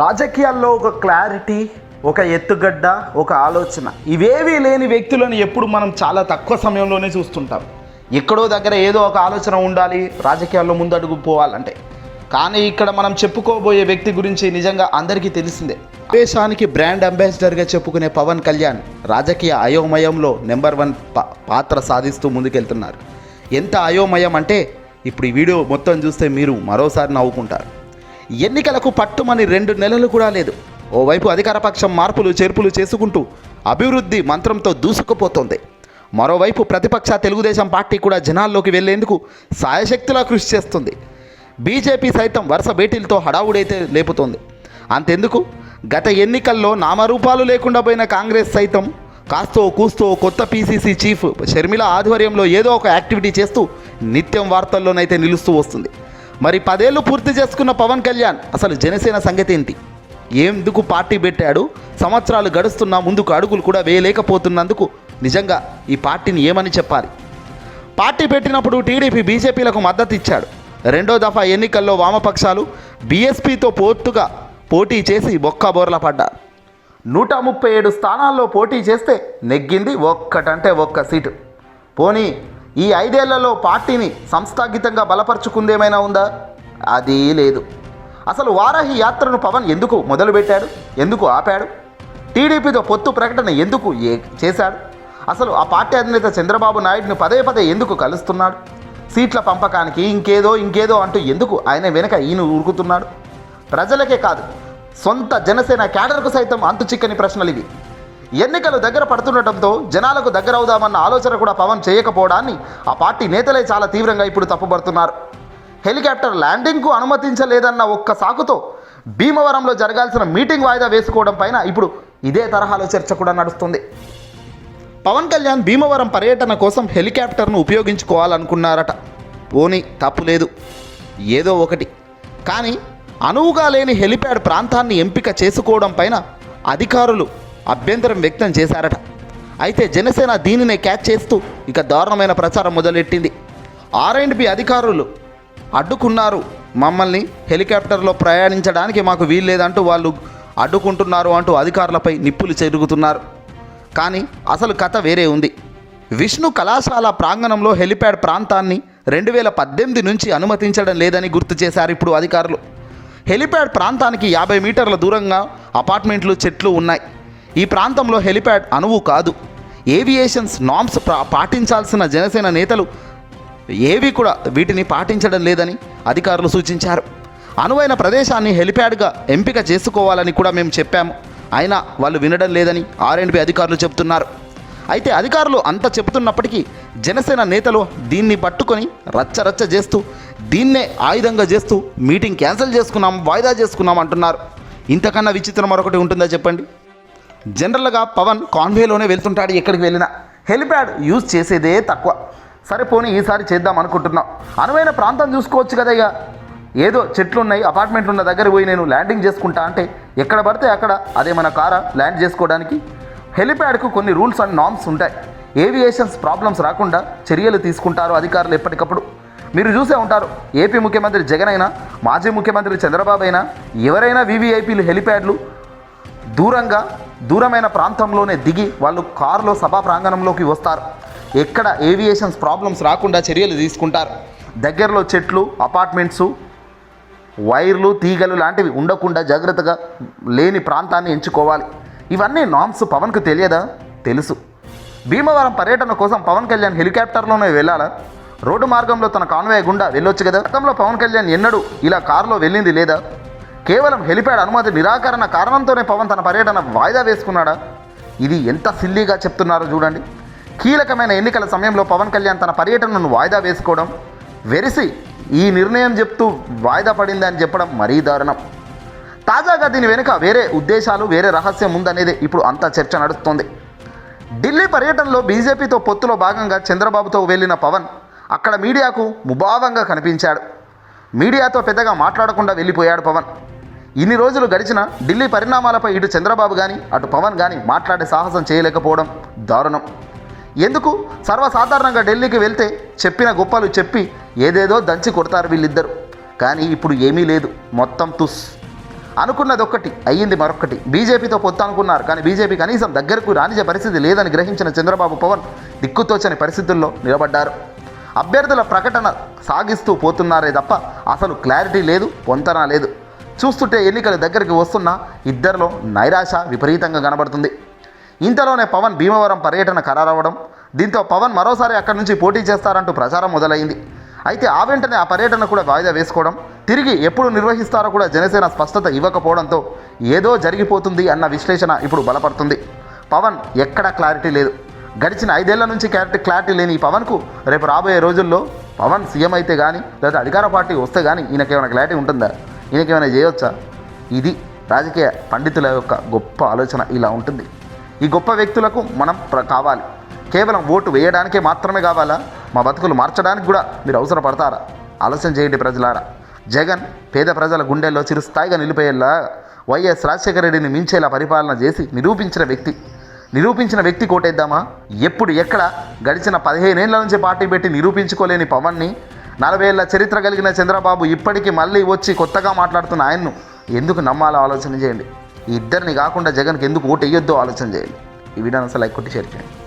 రాజకీయాల్లో ఒక క్లారిటీ ఒక ఎత్తుగడ్డ ఒక ఆలోచన. ఇవేవీ లేని వ్యక్తులను ఎప్పుడు మనం చాలా తక్కువ సమయంలోనే చూస్తుంటాం. ఎక్కడో దగ్గర ఏదో ఒక ఆలోచన ఉండాలి రాజకీయాల్లో ముందడుగు పోవాలంటే. కానీ ఇక్కడ మనం చెప్పుకోబోయే వ్యక్తి గురించి నిజంగా అందరికీ తెలిసిందే. దేశానికి బ్రాండ్ అంబాసిడర్గా చెప్పుకునే పవన్ కళ్యాణ్ రాజకీయ అయోమయంలో నెంబర్ వన్ పాత్ర సాధిస్తూ ముందుకెళ్తున్నారు. ఎంత అయోమయం అంటే ఇప్పుడు ఈ వీడియో మొత్తం చూస్తే మీరు మరోసారి నవ్వుకుంటారు. ఎన్నికలకు పట్టుమని రెండు నెలలు కూడా లేదు. ఓవైపు అధికారపక్షం మార్పులు చేర్పులు చేసుకుంటూ అభివృద్ధి మంత్రంతో దూసుకుపోతోంది. మరోవైపు ప్రతిపక్ష తెలుగుదేశం పార్టీ కూడా జనాల్లోకి వెళ్ళేందుకు సాయశక్తిలా కృషి చేస్తుంది. బీజేపీ సైతం వరుస భేటీలతో హడావుడైతే లేపుతోంది. అంతెందుకు? గత ఎన్నికల్లో నామరూపాలు లేకుండా పోయిన కాంగ్రెస్ సైతం కాస్తో కూస్తో కొత్త పీసీసీ చీఫ్ షర్మిల ఆధ్వర్యంలో ఏదో ఒక యాక్టివిటీ చేస్తూ నిత్యం వార్తల్లోనైతే నిలుస్తూ వస్తుంది. మరి పదేళ్ళు పూర్తి చేసుకున్న పవన్ కళ్యాణ్ అసలు జనసేన సంగతి ఏంటి? ఎందుకు పార్టీ పెట్టాడు? సంవత్సరాలు గడుస్తున్నా ముందుకు అడుగులు కూడా వేయలేకపోతున్నందుకు నిజంగా ఈ పార్టీని ఏమని చెప్పాలి? పార్టీ పెట్టినప్పుడు టీడీపీ బీజేపీలకు మద్దతు ఇచ్చాడు. రెండో దఫా ఎన్నికల్లో వామపక్షాలు బీఎస్పీతో పోర్టుగా పోటీ చేసి బొక్క బోర్ల పడ్డారు నూట ముప్పై ఏడు స్థానాల్లో పోటీ చేస్తే నెగ్గింది ఒక్కటంటే ఒక్క సీటు. పోనీ ఈ ఐదేళ్ళలో పార్టీని సంస్థాగితంగా బలపరుచుకుందేమైనా ఉందా? అది లేదు. అసలు వారాహి యాత్రను పవన్ ఎందుకు మొదలుపెట్టాడు? ఎందుకు ఆపాడు? టీడీపీతో పొత్తు ప్రకటన ఎందుకు ఏ చేశాడు? అసలు ఆ పార్టీ అధినేత చంద్రబాబు నాయుడుని పదే పదే ఎందుకు కలుస్తున్నాడు? సీట్ల పంపకానికి ఇంకేదో ఇంకేదో అంటూ ఎందుకు ఆయన వెనక ఈయన ఉరుకుతున్నాడు? ప్రజలకే కాదు సొంత జనసేన క్యాడర్కు సైతం అంతు చిక్కని ప్రశ్నలు ఇవి ఎన్నికలు దగ్గర పడుతుండటంతో జనాలకు దగ్గర అవుదామన్న ఆలోచన కూడా పవన్ చేయకపోవడాన్ని ఆ పార్టీ నేతలే చాలా తీవ్రంగా ఇప్పుడు తప్పుపడుతున్నారు హెలికాప్టర్ ల్యాండింగ్కు అనుమతించలేదన్న ఒక్క సాకుతో భీమవరంలో జరగాల్సిన మీటింగ్ వాయిదా వేసుకోవడం పైన ఇప్పుడు ఇదే తరహాలో చర్చ కూడా నడుస్తుంది. పవన్ కళ్యాణ్ భీమవరం పర్యటన కోసం హెలికాప్టర్ను ఉపయోగించుకోవాలనుకున్నారట. ఓనీ తప్పు లేదు. ఏదో ఒకటి. కానీ అనువుగా లేని హెలిప్యాడ్ ప్రాంతాన్ని ఎంపిక చేసుకోవడం పైన అధికారులు అభ్యంతరం వ్యక్తం చేశారట. అయితే జనసేన దీనినే క్యాచ్ చేస్తూ ఇక దారుణమైన ప్రచారం మొదలెట్టింది. ఆర్ అండ్ బి అధికారులు అడ్డుకున్నారు. మమ్మల్ని హెలికాప్టర్లో ప్రయాణించడానికి మాకు వీల్లేదంటూ వాళ్ళు అడ్డుకుంటున్నారు అంటూ అధికారులపై నిప్పులు చెరుగుతున్నారు. కానీ అసలు కథ వేరే ఉంది. విష్ణు కళాశాల ప్రాంగణంలో హెలిప్యాడ్ ప్రాంతాన్ని రెండు వేల పద్దెనిమిది నుంచి అనుమతించడం లేదని గుర్తు చేశారు ఇప్పుడు అధికారులు. హెలిప్యాడ్ ప్రాంతానికి యాభై మీటర్ల దూరంగా అపార్ట్మెంట్లు చెట్లు ఉన్నాయి. ఈ ప్రాంతంలో హెలిప్యాడ్ అనువు కాదు. ఏవియేషన్స్ నామ్స్ పాటించాల్సిన జనసేన నేతలు ఏవి కూడా వీటిని పాటించడం లేదని అధికారులు సూచించారు. అనువైన ప్రదేశాన్ని హెలిప్యాడ్గా ఎంపిక చేసుకోవాలని కూడా మేము చెప్పాము. అయినా వాళ్ళు వినడం లేదని ఆర్ఎండ్బి అధికారులు చెబుతున్నారు. అయితే అధికారులు అంత చెబుతున్నప్పటికీ జనసేన నేతలు దీన్ని పట్టుకొని రచ్చరచ్చ చేస్తూ దీన్నే ఆయుధంగా చేస్తూ మీటింగ్ క్యాన్సిల్ చేసుకున్నాం వాయిదా చేసుకున్నాం అంటున్నారు. ఇంతకన్నా విచిత్రం మరొకటి ఉంటుందా చెప్పండి? జనరల్గా పవన్ కాన్వేలోనే వెళ్తుంటాడు ఎక్కడికి వెళ్ళినా. హెలిప్యాడ్ యూజ్ చేసేదే తక్కువ. సరే పోనీ ఈసారి చేద్దాం అనుకుంటున్నాం. అనువైన ప్రాంతం చూసుకోవచ్చు కదా ఇక. ఏదో చెట్లు ఉన్నాయి అపార్ట్మెంట్లు ఉన్న దగ్గర పోయి నేను ల్యాండింగ్ చేసుకుంటా అంటే ఎక్కడ పడితే అక్కడ అదే మన కారా ల్యాండ్ చేసుకోవడానికి. హెలిప్యాడ్కు కొన్ని రూల్స్ అండ్ నామ్స్ ఉంటాయి. ఏవియేషన్స్ ప్రాబ్లమ్స్ రాకుండా చర్యలు తీసుకుంటారు అధికారులు ఎప్పటికప్పుడు. మీరు చూసే ఉంటారు ఏపీ ముఖ్యమంత్రి జగన్ అయినా మాజీ ముఖ్యమంత్రి చంద్రబాబు అయినా ఎవరైనా వీవీఐపీలు హెలిప్యాడ్లు దూరంగా దూరమైన ప్రాంతంలోనే దిగి వాళ్ళు కారులో సభా ప్రాంగణంలోకి వస్తారు. ఎక్కడ ఏవియేషన్స్ ప్రాబ్లమ్స్ రాకుండా చర్యలు తీసుకుంటారు. దగ్గరలో చెట్లు అపార్ట్మెంట్స్ వైర్లు తీగలు లాంటివి ఉండకుండా జాగ్రత్తగా లేని ప్రాంతాన్ని ఎంచుకోవాలి. ఇవన్నీ నామ్స్ పవన్కు తెలియదా? తెలుసు. భీమవరం పర్యటన కోసం పవన్ కళ్యాణ్ హెలికాప్టర్లోనే వెళ్ళాలా? రోడ్డు మార్గంలో తన కాన్వాయ్ గుండా వెళ్ళొచ్చు కదా? గతంలో పవన్ కళ్యాణ్ ఎన్నడూ ఇలా కారులో వెళ్ళింది లేదా? కేవలం హెలిప్యాడ్ అనుమతి నిరాకరణ కారణంతోనే పవన్ తన పర్యటన వాయిదా వేసుకున్నాడా? ఇది ఎంత సిల్లీగా చెప్తున్నారో చూడండి. కీలకమైన ఎన్నికల సమయంలో పవన్ కళ్యాణ్ తన పర్యటనను వాయిదా వేసుకోవడం వెరిసి ఈ నిర్ణయం చెప్తూ వాయిదా పడింది అని చెప్పడం మరీ దారుణం. తాజాగా దీని వెనుక వేరే ఉద్దేశాలు వేరే రహస్యం ఉందనేది ఇప్పుడు అంతా చర్చ నడుస్తోంది. ఢిల్లీ పర్యటనలో బీజేపీతో పొత్తులో భాగంగా చంద్రబాబుతో వెళ్ళిన పవన్ అక్కడ మీడియాకు ముభావంగా కనిపించాడు. మీడియాతో పెద్దగా మాట్లాడకుండా వెళ్ళిపోయాడు పవన్. ఇన్ని రోజులు గడిచిన ఢిల్లీ పరిణామాలపై ఇటు చంద్రబాబు కానీ అటు పవన్ కానీ మాట్లాడే సాహసం చేయలేకపోవడం దారుణం. ఎందుకు? సర్వసాధారణంగా ఢిల్లీకి వెళ్తే చెప్పిన గొప్పలు చెప్పి ఏదేదో దంచి కొడతారు వీళ్ళిద్దరు. కానీ ఇప్పుడు ఏమీ లేదు. మొత్తం తుస్. అనుకున్నది ఒక్కటి అయ్యింది మరొకటి బీజేపీతో పొత్తు అనుకున్నారు కానీ బీజేపీ కనీసం దగ్గరకు రానిచే పరిస్థితి లేదని గ్రహించిన చంద్రబాబు పవన్ దిక్కుతోచని పరిస్థితుల్లో నిలబడ్డారు. అభ్యర్థుల ప్రకటన సాగిస్తూ పోతున్నారే తప్ప అసలు క్లారిటీ లేదు పొంతన లేదు. చూస్తుంటే ఎన్నికల దగ్గరికి వస్తున్న ఇద్దరిలో నైరాశ విపరీతంగా కనబడుతుంది. ఇంతలోనే పవన్ భీమవరం పర్యటన ఖరారవ్వడం దీంతో పవన్ మరోసారి అక్కడి నుంచి పోటీ చేస్తారంటూ ప్రచారం మొదలైంది. అయితే ఆ వెంటనే ఆ పర్యటన కూడా వాయిదా వేసుకోవడం తిరిగి ఎప్పుడు నిర్వహిస్తారో కూడా జనసేన స్పష్టత ఇవ్వకపోవడంతో ఏదో జరిగిపోతుంది అన్న విశ్లేషణ ఇప్పుడు బలపడుతుంది. పవన్ ఎక్కడా క్లారిటీ లేదు. గడిచిన ఐదేళ్ళ నుంచి క్లారిటీ క్లారిటీ లేని ఈ పవన్కు రేపు రాబోయే రోజుల్లో పవన్ సీఎం అయితే కానీ లేదా అధికార పార్టీ వస్తే కానీ ఈయనకేమైనా క్లారిటీ ఉంటుందా? ఈయనకేమైనా చేయవచ్చా ఇది రాజకీయ పండితుల యొక్క గొప్ప ఆలోచన ఇలా ఉంటుంది. ఈ గొప్ప వ్యక్తులకు మనం ప్ర- కావాలి. కేవలం ఓటు వేయడానికే మాత్రమే కావాలా? మా బతుకులు మార్చడానికి కూడా మీరు అవసరపడతారా? ఆలోచన చేయండి ప్రజలారా. జగన్ పేద ప్రజల గుండెల్లో చిరుస్థాయిగా నిలిపేలా వైఎస్ రాజశేఖర రెడ్డిని మించేలా పరిపాలన చేసి నిరూపించిన వ్యక్తి. నిరూపించిన వ్యక్తి కోటేద్దామా? ఎప్పుడు ఎక్కడ గడిచిన పదిహేనేళ్ళ నుంచి పార్టీ పెట్టి నిరూపించుకోలేని పవన్ని నలభై ఏళ్ళ చరిత్ర కలిగిన చంద్రబాబు ఇప్పటికీ మళ్ళీ వచ్చి కొత్తగా మాట్లాడుతున్న ఆయన్ను ఎందుకు నమ్మాలో ఆలోచన చేయండి. ఈ ఇద్దరిని కాకుండా జగన్కి ఎందుకు ఓటు వేయొద్దో ఆలోచన చేయండి. ఈ వీడియోని అసలు లైక్ కొట్టి షేర్ చేయండి.